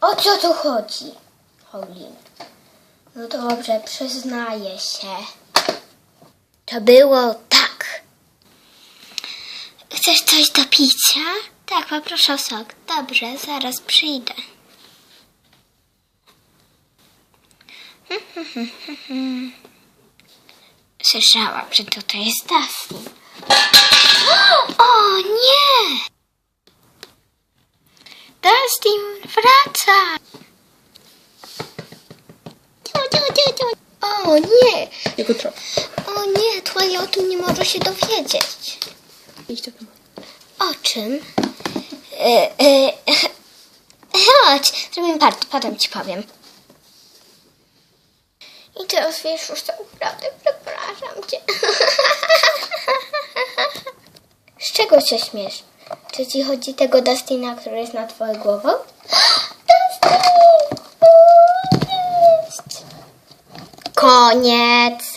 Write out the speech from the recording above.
O co tu chodzi, Paulin? No dobrze, przyznaję się. To było tak. Chcesz coś do picia? Tak, poproszę o sok. Dobrze, zaraz przyjdę. Słyszałam, że tutaj jest Dustin. O nie! Dustin, wraca! O nie! Jego trop. O nie, Twoje o tym nie może się dowiedzieć. Idź do domu. O czym? E, e, chodź, zrobimy party, potem ci powiem. I teraz wiesz już tak naprawdę, przepraszam cię. Z czego się śmiesz? Czy ci chodzi tego Dustina, który jest na twoją głową? Dustin! Koniec!